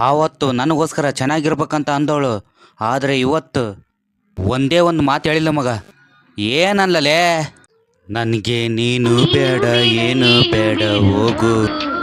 ಆವತ್ತು ನನಗೋಸ್ಕರ ಚೆನ್ನಾಗಿರ್ಬೇಕಂತ ಅಂದವಳು. ಆದರೆ ಇವತ್ತು ಒಂದೇ ಒಂದು ಮಾತು ಹೇಳಿಲ್ಲ ಮಗ. ಏನಲ್ಲಲೇ? ನನಗೆ ನೀನು ಬೇಡ, ಏನು ಬೇಡ, ಹೋಗು.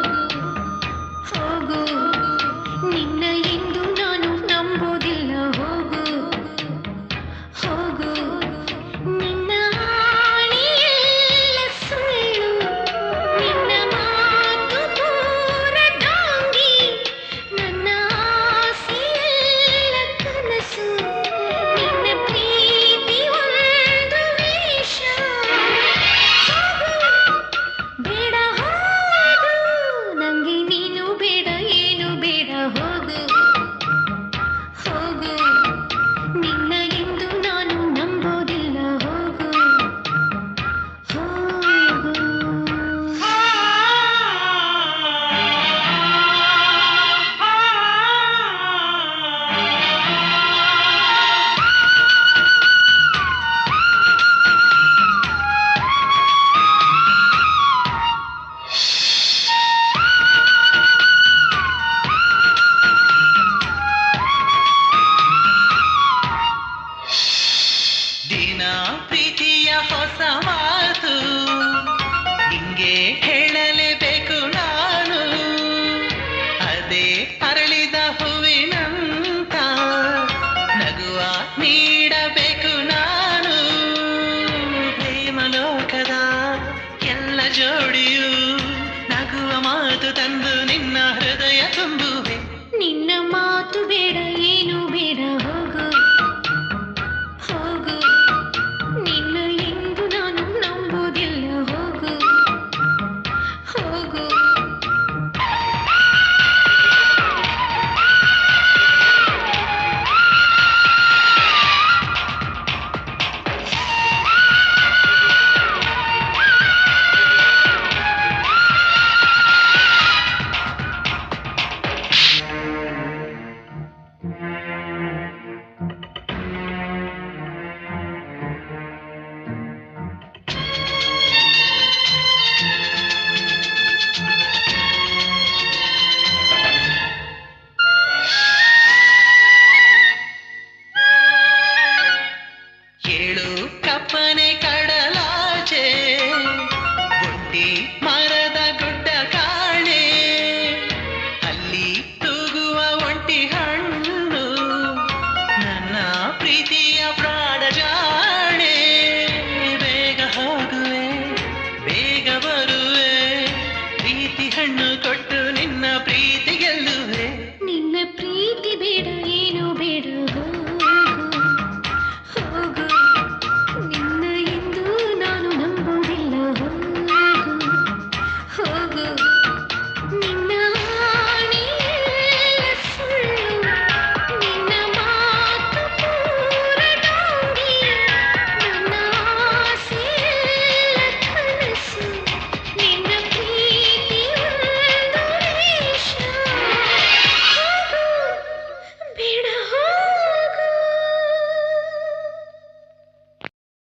ಪ್ರೀತಿಯ ಹೊಸ ಮಾತು. ಹಿಂಗೆ ಹೇಳಲೇಬೇಕು ನಾನು. ಅದೇ ಅರಳಿದ ಹೂವಿನಂತ ನಗುವ ನೀಡಬೇಕು ನಾನು. ಪ್ರೇಮಲೋಕದ ಎಲ್ಲ ಜೋಡಿಯು ನಗುವ ಮಾತು ತಂದು ನಿನ್ನ ಹೃದಯ ತುಂಬುವೆ. ನಿನ್ನ ಮಾತು ಬೇಡ கற்பனை க